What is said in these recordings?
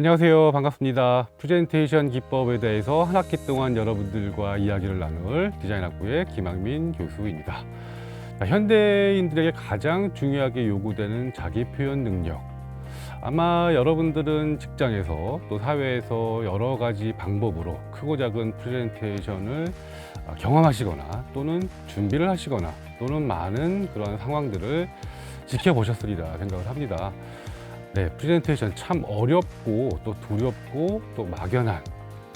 안녕하세요. 반갑습니다. 프레젠테이션 기법에 대해서 한 학기 동안 여러분들과 이야기를 나눌 디자인학부의 김학민 교수입니다. 자, 현대인들에게 가장 중요하게 요구되는 자기 표현 능력. 아마 여러분들은 직장에서 또 사회에서 여러 가지 방법으로 크고 작은 프레젠테이션을 아, 경험하시거나 또는 준비를 하시거나 또는 많은 그런 상황들을 지켜보셨으리라 생각을 합니다. 네, 프레젠테이션 참 어렵고 또 두렵고 또 막연한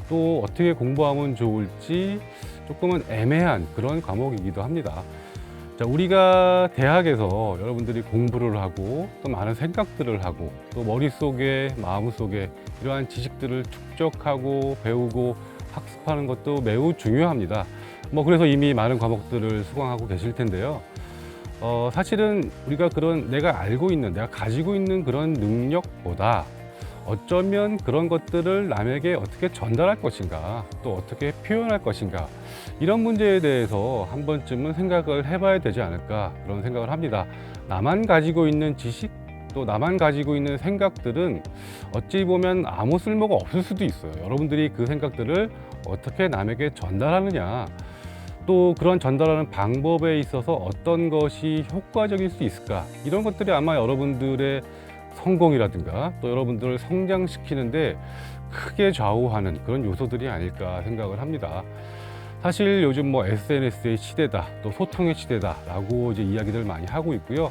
또 어떻게 공부하면 좋을지 조금은 애매한 그런 과목이기도 합니다. 자, 우리가 대학에서 여러분들이 공부를 하고 또 많은 생각들을 하고 또 머릿속에 마음속에 이러한 지식들을 축적하고 배우고 학습하는 것도 매우 중요합니다. 뭐 그래서 이미 많은 과목들을 수강하고 계실 텐데요. 어, 사실은 우리가 그런 내가 알고 있는, 내가 가지고 있는 그런 능력보다 어쩌면 그런 것들을 남에게 어떻게 전달할 것인가, 또 어떻게 표현할 것인가, 이런 문제에 대해서 한 번쯤은 생각을 해봐야 되지 않을까, 그런 생각을 합니다. 나만 가지고 있는 지식, 또 나만 가지고 있는 생각들은 어찌 보면 아무 쓸모가 없을 수도 있어요. 여러분들이 그 생각들을 어떻게 남에게 전달하느냐, 또 그런 전달하는 방법에 있어서 어떤 것이 효과적일 수 있을까 이런 것들이 아마 여러분들의 성공이라든가 또 여러분들을 성장시키는데 크게 좌우하는 그런 요소들이 아닐까 생각을 합니다. 사실 요즘 뭐 SNS의 시대다 또 소통의 시대다라고 이제 이야기들 많이 하고 있고요.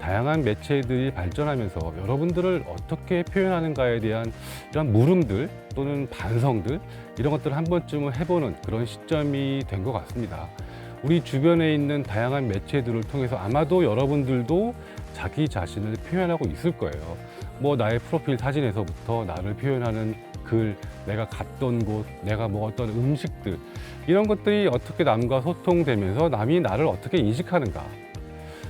다양한 매체들이 발전하면서 여러분들을 어떻게 표현하는가에 대한 이런 물음들 또는 반성들 이런 것들을 한 번쯤은 해보는 그런 시점이 된 것 같습니다. 우리 주변에 있는 다양한 매체들을 통해서 아마도 여러분들도 자기 자신을 표현하고 있을 거예요. 뭐 나의 프로필 사진에서부터 나를 표현하는 글, 내가 갔던 곳, 내가 먹었던 음식들 이런 것들이 어떻게 남과 소통되면서 남이 나를 어떻게 인식하는가.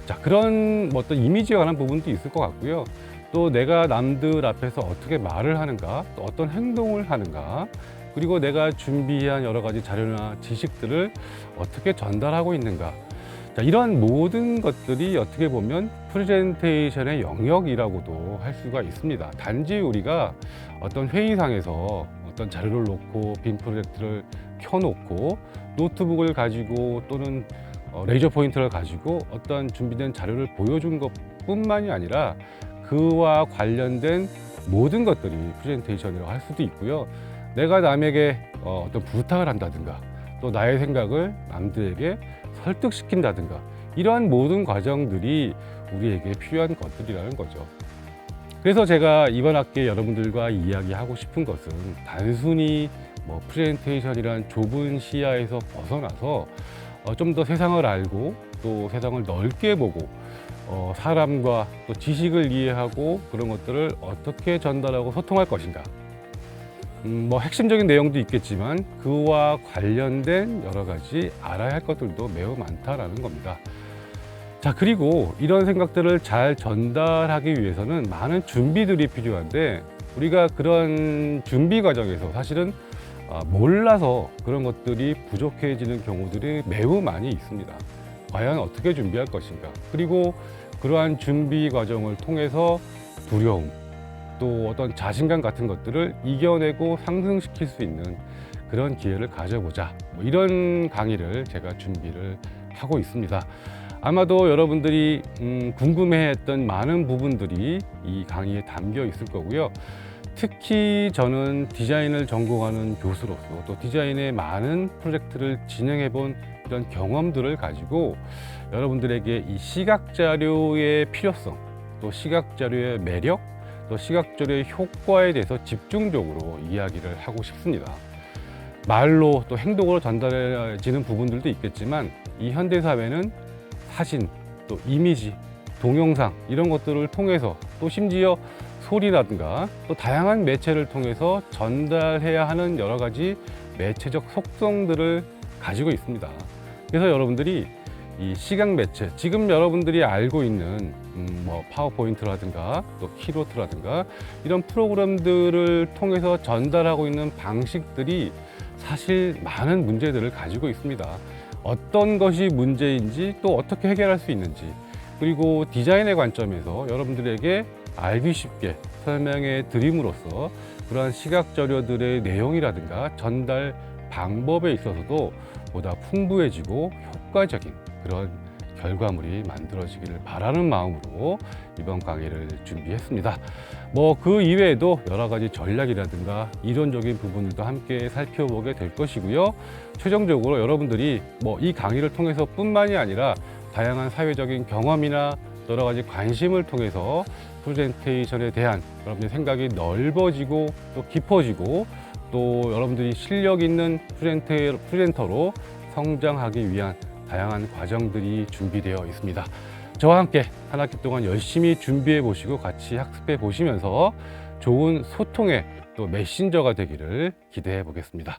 자 그런 뭐 어떤 이미지에 관한 부분도 있을 것 같고요. 또 내가 남들 앞에서 어떻게 말을 하는가, 또 어떤 행동을 하는가, 그리고 내가 준비한 여러 가지 자료나 지식들을 어떻게 전달하고 있는가. 자, 이런 모든 것들이 어떻게 보면 프레젠테이션의 영역이라고도 할 수가 있습니다. 단지 우리가 어떤 회의상에서 어떤 자료를 놓고 빔 프로젝트를 켜놓고 노트북을 가지고 또는 어, 레이저 포인터를 가지고 어떤 준비된 자료를 보여준 것 뿐만이 아니라 그와 관련된 모든 것들이 프레젠테이션이라고 할 수도 있고요. 내가 남에게 어, 어떤 부탁을 한다든가 또 나의 생각을 남들에게 설득시킨다든가 이러한 모든 과정들이 우리에게 필요한 것들이라는 거죠. 그래서 제가 이번 학기에 여러분들과 이야기하고 싶은 것은 단순히 뭐 프레젠테이션이란 좁은 시야에서 벗어나서 어, 좀 더 세상을 알고 또 세상을 넓게 보고 어, 사람과 또 지식을 이해하고 그런 것들을 어떻게 전달하고 소통할 것인가. 음, 뭐 핵심적인 내용도 있겠지만 그와 관련된 여러 가지 알아야 할 것들도 매우 많다라는 겁니다. 자, 그리고 이런 생각들을 잘 전달하기 위해서는 많은 준비들이 필요한데 우리가 그런 준비 과정에서 사실은 아, 몰라서 그런 것들이 부족해지는 경우들이 매우 많이 있습니다. 과연 어떻게 준비할 것인가? 그리고 그러한 준비 과정을 통해서 두려움, 또 어떤 자신감 같은 것들을 이겨내고 상승시킬 수 있는 그런 기회를 가져보자. 뭐 이런 강의를 제가 준비를 하고 있습니다. 아마도 여러분들이 음, 궁금해했던 많은 부분들이 이 강의에 담겨 있을 거고요. 특히 저는 디자인을 전공하는 교수로서 또 디자인의 많은 프로젝트를 진행해 본 이런 경험들을 가지고 여러분들에게 이 시각 자료의 필요성, 또 시각 자료의 매력, 또 시각 자료의 효과에 대해서 집중적으로 이야기를 하고 싶습니다. 말로 또 행동으로 전달해지는 부분들도 있겠지만 이 현대 사회는 사진, 또 이미지, 동영상 이런 것들을 통해서 또 심지어 소리라든가 또 다양한 매체를 통해서 전달해야 하는 여러 가지 매체적 속성들을 가지고 있습니다. 그래서 여러분들이 이 시각 매체, 지금 여러분들이 알고 있는 음, 뭐 파워포인트라든가 또 키노트라든가 이런 프로그램들을 통해서 전달하고 있는 방식들이 사실 많은 문제들을 가지고 있습니다. 어떤 것이 문제인지 또 어떻게 해결할 수 있는지 그리고 디자인의 관점에서 여러분들에게 알기 쉽게 설명해 드림으로써 그러한 시각 자료들의 내용이라든가 전달 방법에 있어서도 보다 풍부해지고 효과적인 그런 결과물이 만들어지기를 바라는 마음으로 이번 강의를 준비했습니다. 뭐 그 이외에도 여러 가지 전략이라든가 이론적인 부분들도 함께 살펴보게 될 것이고요. 최종적으로 여러분들이 뭐 이 강의를 통해서 뿐만이 아니라 다양한 사회적인 경험이나 여러 가지 관심을 통해서 프레젠테이션에 대한 여러분의 생각이 넓어지고 또 깊어지고 또 여러분들이 실력 있는 프레젠테, 프레젠터로 성장하기 위한 다양한 과정들이 준비되어 있습니다. 저와 함께 한 학기 동안 열심히 준비해 보시고 같이 학습해 보시면서 좋은 소통의 또 메신저가 되기를 기대해 보겠습니다.